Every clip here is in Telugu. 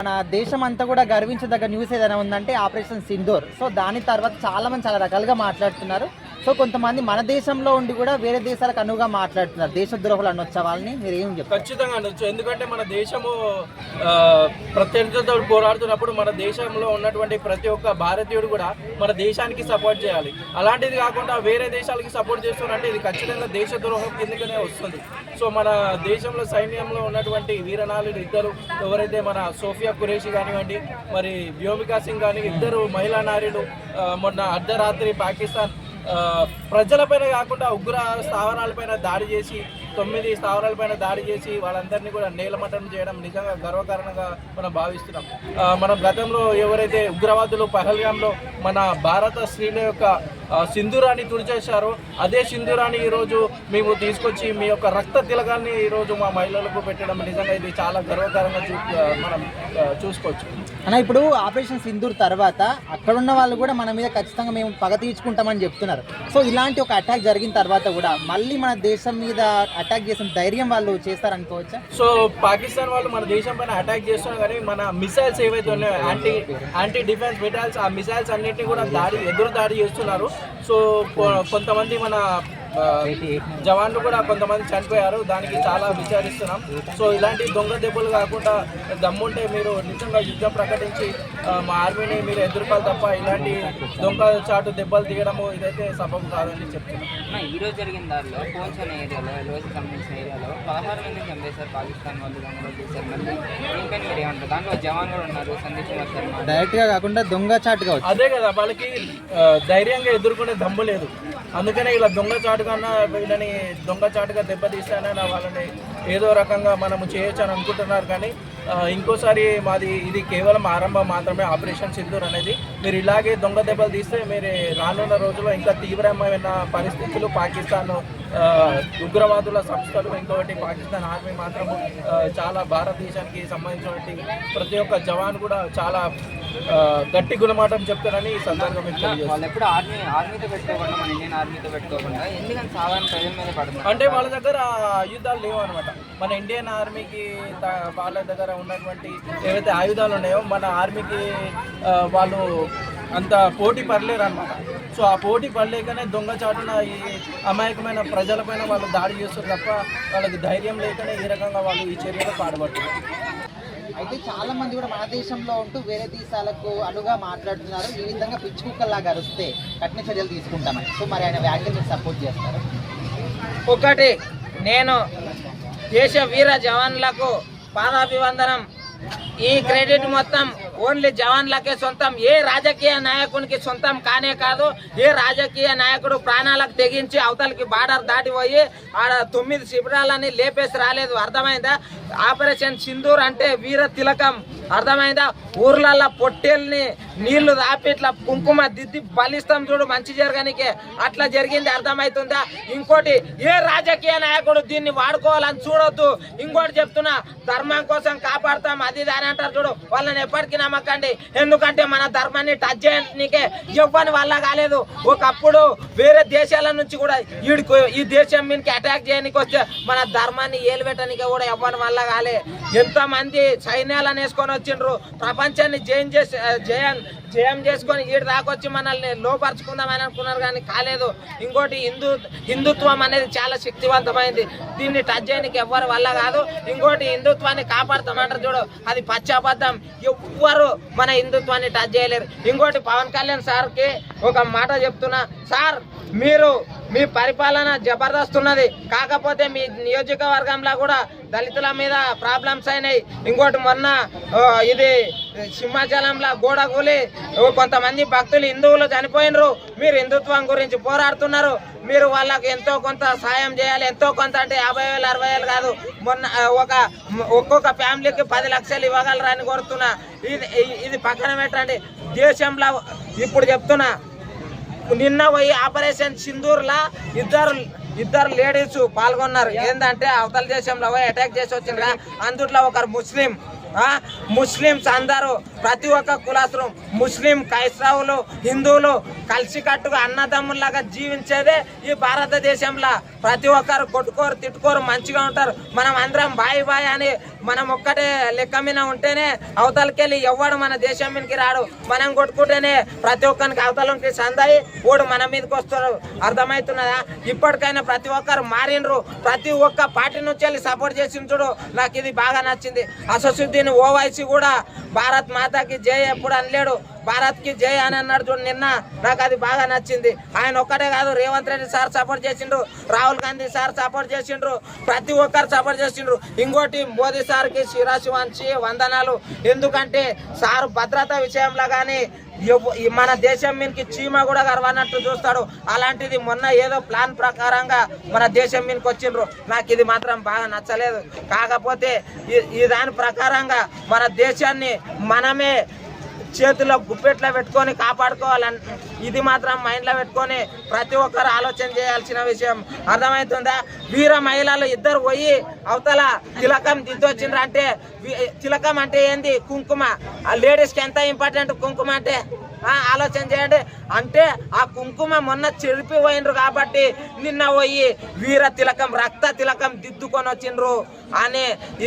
మన దేశం అంతా కూడా గర్వించదగ్గ న్యూస్ ఏదైనా ఉందంటే ఆపరేషన్ సింధూర్. సో దాని తర్వాత చాలా మంది చాలా రకాలుగా మాట్లాడుతున్నారు. సో కొంతమంది మన దేశంలో ఉండి కూడా వేరే దేశాలకు అనువుగా మాట్లాడుతున్నారు. దేశ ద్రోహులు అనొచ్చా వాళ్ళని మీరు ఏం చెప్తారు? ఖచ్చితంగా అనొచ్చు. ఎందుకంటే మన దేశము ప్రత్యర్థులతో పోరాడుతున్నప్పుడు మన దేశంలో ఉన్నటువంటి ప్రతి ఒక్క భారతీయుడు కూడా మన దేశానికి సపోర్ట్ చేయాలి. అలాంటిది కాకుండా వేరే దేశాలకి సపోర్ట్ చేస్తున్నారంటే ఇది ఖచ్చితంగా దేశ ద్రోహం కిందకనే వస్తుంది. సో మన దేశంలో సైన్యంలో ఉన్నటువంటి వీరనాలుడు ఇద్దరు ఎవరైతే మన సోఫియా కురేషి కానివ్వండి మరి వ్యోమికా సింగ్ కానీ ఇద్దరు మహిళా నారీలు మొన్న అర్ధరాత్రి పాకిస్తాన్ ప్రజలపైన కాకుండా ఉగ్ర స్థావరాలపైన దాడి చేసి తొమ్మిది స్థావరాలపైన దాడి చేసి వాళ్ళందరినీ కూడా నేలమట్టం చేయడం నిజంగా గర్వకారణంగా మనం భావిస్తున్నాం. మనం గతంలో ఎవరైతే ఉగ్రవాదులు పహల్గాంలో మన భారత స్త్రీల యొక్క సింధూరాన్ని తుడిచేశారో. అదే సింధూరాన్ని ఈరోజు మేము తీసుకొచ్చి మీ యొక్క రక్త తిలకాన్ని ఈరోజు మా మహిళలకు పెట్టడం నిజంగా ఇది చాలా గర్వకారంగా చూ మనం చూసుకోవచ్చు. అన్న ఇప్పుడు ఆపరేషన్ సింధూర్ తర్వాత అక్కడ ఉన్న వాళ్ళు కూడా మన మీద ఖచ్చితంగా మేము పగ తీర్చుకుంటామని చెప్తున్నారు. సో ఇలాంటి ఒక అటాక్ జరిగిన తర్వాత కూడా మళ్ళీ మన దేశం మీద అటాక్ చేసిన ధైర్యం వాళ్ళు చేస్తారనుకోవచ్చా? సో పాకిస్తాన్ వాళ్ళు మన దేశం పైన అటాక్ చేస్తున్నారు కానీ మన మిసైల్స్ ఏవైతే ఉన్నాయో యాంటీ యాంటీ డిఫెన్స్ మిసైల్స్ ఆ మిసైల్స్ అన్నింటినీ కూడా దాడి ఎదురు దాడి చేస్తున్నారు. సో కొ- కొంతమంది మన జవాన్లు కూడా కొంతమంది చనిపోయారు. దానికి చాలా విచారిస్తున్నాం. సో ఇలాంటి దొంగ దెబ్బలు కాకుండా దమ్ముంటే మీరు నిజంగా యుద్ధం ప్రకటించి మా ఆర్మీని మీరు ఎదుర్కోవాలి తప్ప ఇలాంటి దొంగ చాటు దెబ్బలు తీయడము ఇదైతే సబబు కాదని చెప్తున్నాం అన్న, ఈ రోజు జరిగిన దారిలో అనే ఏరియాలో ఎల్ఓసి సంబంధించిన ఏరియాలో పదహారు మంది చంపేశారు పాకిస్తాన్ వాళ్ళు దొంగలు చేశారు మళ్ళీ దీనిపైన మీరు ఏమంటారు? దాంట్లో జవాన్ కూడా ఉన్నారు సందీప్ కుమార్ శర్మ. డైరెక్ట్గా కాకుండా దొంగ చాటుగా వచ్చి అదే కదా వాళ్ళకి ధైర్యంగా ఎదుర్కొనే దమ్ము లేదు. అందుకనే ఇలా దొంగ చాటు కన్నా వీళ్ళని దొంగ చాటుగా దెబ్బతీస్తానని వాళ్ళని ఏదో రకంగా మనము చేయొచ్చు అని అనుకుంటున్నారు కానీ ఇంకోసారి మాది ఇది కేవలం ఆరంభం మాత్రమే ఆపరేషన్ సింధూర్ అనేది. మీరు ఇలాగే దొంగ దెబ్బలు తీస్తే మీరు రానున్న రోజుల్లో ఇంకా తీవ్రమైన పరిస్థితులు పాకిస్తాన్ ఉగ్రవాదుల సంస్థలు ఇంకొకటి పాకిస్తాన్ ఆర్మీ మాత్రము ఆ, చాలా భారతదేశానికి సంబంధించినటువంటి ప్రతి ఒక్క జవాన్ కూడా చాలా గట్టి గుణమాటం చెప్తారని ఈ సందర్భంగా తెలియజేస్తున్నాను. వాళ్ళు ఎప్పుడు ఆర్మీ ఆర్మీతో పెట్టుకోకుండా మన ఇండియన్ ఆర్మీతో పెట్టుకోకుండా ఎందుకని సాధారణ ప్రజల మీద పడుతున్నారు అంటే వాళ్ళ దగ్గర ఆయుధాలు లేవు అనమాట మన ఇండియన్ ఆర్మీకి వాళ్ళ దగ్గర ఉన్నటువంటి ఏవైతే ఆయుధాలు ఉన్నాయో మన ఆర్మీకి వాళ్ళు అంత పోటీ పడలేరు అనమాట సో ఆ పోటీ పడలేకనే దొంగచాటున ఈ అమాయకమైన ప్రజలపైన వాళ్ళు దాడి చేస్తారు తప్ప వాళ్ళకి ధైర్యం లేకనే ఈ రకంగా వాళ్ళు ఈ చర్యలు పాడుపడుతున్నారు అయితే చాలా మంది కూడా మన దేశంలో ఉంటూ వేరే దేశాలకు అనుగా మాట్లాడుతున్నారు. ఈ విధంగా పిచ్చి కుక్కల్లాగా అరిస్తే కఠిన చర్యలు తీసుకుంటామని. సో మరి ఆయన వ్యాఖ్యలు మీరు సపోర్ట్ చేస్తారు? ఒకటి నేను దేశ వీర జవాన్లకు పాదాభివందనం. ఈ క్రెడిట్ మొత్తం ఓన్లీ జవాన్లకే సొంతం. ఏ రాజకీయ నాయకునికి సొంతం కానే కాదు ఏ రాజకీయ నాయకుడు ప్రాణాలకు తెగించి అవతలకి బార్డర్ దాటిపోయి ఆడ తొమ్మిది శిబిరాలని లేపేసి రాలేదు. అర్థమైందా? ఆపరేషన్ సింధూర్ అంటే వీర తిలకం. అర్థమైందా? ఊర్లల్లో పొట్టేల్ని నీళ్ళు తాపి ఇట్లా కుంకుమ దిద్ది బలిస్తాం చూడు మంచి జరగనికే. అట్లా జరిగింది అర్థమవుతుందా ఇంకోటి ఏ రాజకీయ నాయకుడు దీన్ని వాడుకోవాలని చూడొద్దు. ఇంకోటి చెప్తున్నా ధర్మం కోసం కాపాడుతాం అది దాని అంటారు చూడు. వాళ్ళని ఎప్పటికీ నమ్మకండి. ఎందుకంటే మన ధర్మాన్ని టచ్ చేయడానికే ఇవ్వని వల్ల కాలేదు. ఒకప్పుడు వేరే దేశాల నుంచి కూడా ఈడికి ఈ దేశం మీదకి అటాక్ చేయడానికి వస్తే మన ధర్మాన్ని ఏలుపెట్టడానికి కూడా ఇవ్వని వల్ల కాలే. ఎంతమంది సైన్యాలను వేసుకొని వచ్చిండ్రు ప్రపంచాన్ని జయం చేసి జయం జయం చేసుకొని ఈడు దాకొచ్చి మనల్ని లోపరుచుకుందామని అనుకున్నారు కానీ కాలేదు. ఇంకోటి హిందూ హిందుత్వం అనేది చాలా శక్తివంతమైంది. దీన్ని టచ్ చేయడానికి ఎవ్వరు వల్ల కాదు. ఇంకోటి హిందుత్వాన్ని కాపాడుతామంటారు చూడు. అది పచ్చాబద్ధం ఎవ్వరు మన హిందుత్వాన్ని టచ్ చేయలేరు. ఇంకోటి పవన్ కళ్యాణ్ సార్కి ఒక మాట చెప్తున్నా. సార్ మీరు మీ పరిపాలన జబర్దస్త్ ఉన్నది కాకపోతే మీ నియోజకవర్గంలో కూడా దళితుల మీద ప్రాబ్లమ్స్ అయినాయి. ఇంకోటి మొన్న ఇది సింహాచలంలో గోడ కూలి కొంతమంది భక్తులు హిందువులు చనిపోయినరు. మీరు హిందుత్వం గురించి పోరాడుతున్నారు. మీరు వాళ్ళకు ఎంతో కొంత సాయం చేయాలి. ఎంతో కొంత అంటే యాభై వేలు అరవై వేలు కాదు. మొన్న ఒక ఒక్కొక్క ఫ్యామిలీకి పది లక్షలు ఇవ్వగలరని కోరుతున్నా. ఇది ఇది పక్కన పెట్టండి. దేశంలో ఇప్పుడు చెప్తున్నా నిన్న పోయి ఆపరేషన్ సింధూర్లా ఇద్దరు ఇద్దరు లేడీస్ పాల్గొన్నారు. ఏంటంటే అవతల దేశంలో పోయి అటాక్ చేసి వచ్చిండ్రా అందుట్లో ఒకరు ముస్లిం ఆ, ముస్లిమ్స్ అందరూ ప్రతి ఒక్క కులాసులు ముస్లిం క్రైస్తవులు హిందువులు కలిసికట్టుగా అన్నదమ్ముల్లాగా జీవించేదే ఈ భారతదేశంలో. ప్రతి ఒక్కరు కొట్టుకోరు తిట్టుకోరు మంచిగా ఉంటారు. మనం అందరం బాయ్ బాయ్ అని మనం ఒక్కటే లెక్క మీద ఉంటేనే అవతలకెళ్ళి ఎవ్వడు మన దేశం మీదకి రాడు. మనం కొట్టుకుంటేనే ప్రతి ఒక్కరికి అవతలకి సందాయి ఓడు మన మీదకి వస్తారు అర్థమవుతున్నదా ఇప్పటికైనా ప్రతి ఒక్కరు మారిండ్రు. ప్రతి ఒక్క పార్టీ నుంచి వెళ్ళి సపోర్ట్ చేసి చూడు నాకు ఇది బాగా నచ్చింది. అససుద్దీన్ ఓవైసీ కూడా భారత్ మాతాకి జయ ఎప్పుడు అనలేడు. భారత్కి జై అని అన్నాడు చూడు నిన్న. నాకు అది బాగా నచ్చింది. ఆయన ఒక్కటే కాదు రేవంత్ రెడ్డి సార్ సపోర్ట్ చేసిండ్రు రాహుల్ గాంధీ సార్ సపోర్ట్ చేసిండ్రు ప్రతి ఒక్కరు సపోర్ట్ చేసిండ్రు. ఇంకోటి మోదీ సార్కి శిరాశి వంచి వందనాలు. ఎందుకంటే సార్ భద్రత విషయంలో కానీ మన దేశం మీదకి చీమ కూడా గర్వన్నట్టు చూస్తాడు. అలాంటిది మొన్న ఏదో ప్లాన్ ప్రకారంగా మన దేశం మీదకి వచ్చిండ్రు. నాకు ఇది మాత్రం బాగా నచ్చలేదు. కాకపోతే ఈ- ఈ దాని ప్రకారంగా మన దేశాన్ని మనమే చేతిలో గుప్పెట్లో పెట్టుకొని కాపాడుకోవాలని ఇది మాత్రం మైండ్లో పెట్టుకొని ప్రతి ఒక్కరు ఆలోచన చేయాల్సిన విషయం. అర్థమవుతుందా? వీర మహిళలు ఇద్దరు పోయి అవతల తిలకం దిద్దొచ్చిండ్రు అంటే తిలకం అంటే ఏంది? కుంకుమ. ఆ లేడీస్కి ఎంత ఇంపార్టెంట్ కుంకుమ అంటే? ఆలోచన చేయండి. అంటే ఆ కుంకుమ మొన్న చెరిపిపోయినరు కాబట్టి నిన్న పోయి వీర తిలకం రక్త తిలకం దిద్దుకొని వచ్చిండ్రు అని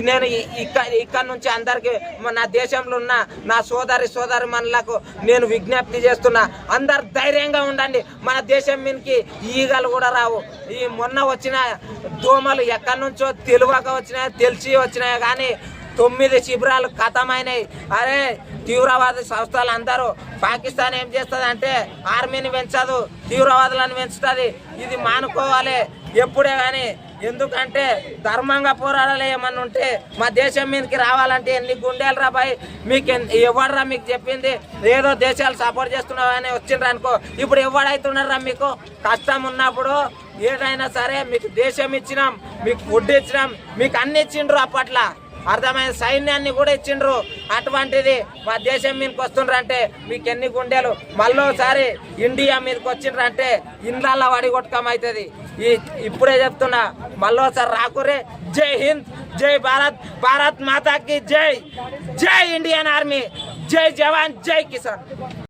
నేను ఇక్కడ ఇక్కడ నుంచి అందరికి నా దేశంలో ఉన్న నా సోదరి సోదరి మనలకు నేను విజ్ఞప్తి చేస్తున్నా. అందరు ధైర్యంగా ఉండండి. మన దేశం మీదకి ఈగలు కూడా రావు. ఈ మొన్న వచ్చిన దోమలు ఎక్కడి నుంచో తెలివక వచ్చినాయో తెలిసి వచ్చినాయో కానీ తొమ్మిది శిబిరాలు ఖతమైనాయి అరే తీవ్రవాద సంస్థలు అందరూ పాకిస్తాన్ ఏం చేస్తుంది అంటే ఆర్మీని పెంచదు తీవ్రవాదులను పెంచుతుంది. ఇది మానుకోవాలి. ఎప్పుడే కానీ ఎందుకంటే ధర్మంగా పోరాడాలి ఏమన్నా ఉంటే మా దేశం మీదకి రావాలంటే ఎన్ని గుండెలు రా బాయ్. మీకు ఎన్- మీకు చెప్పింది? ఏదో దేశాలు సపోర్ట్ చేస్తున్నావు అని వచ్చిండ్రు అనుకో. ఇప్పుడు ఎవడైతున్నారా మీకు? కష్టం ఉన్నప్పుడు ఏదైనా సరే మీకు దేశం ఇచ్చినాం మీకు ఫుడ్ ఇచ్చినాం మీకు అన్ని ఇచ్చిండ్రు అప్పట్లో. అర్థమైన సైన్యాన్ని కూడా ఇచ్చిండ్రు. అటువంటిది మా దేశం మీదకి వస్తుండ్రంటే మీకు ఎన్ని గుండెలు? మళ్ళోసారి ఇండియా మీదకి వచ్చిండ్రంటే ఇండ్లల్లో వడి ఈ ఇప్పుడే చెప్తున్నా మళ్ళోసారి రాకురే జై హింద్ జై భారత్ భారత్ మాతాకి జై. జై ఇండియన్ ఆర్మీ జై జవాన్ జై కిసాన్.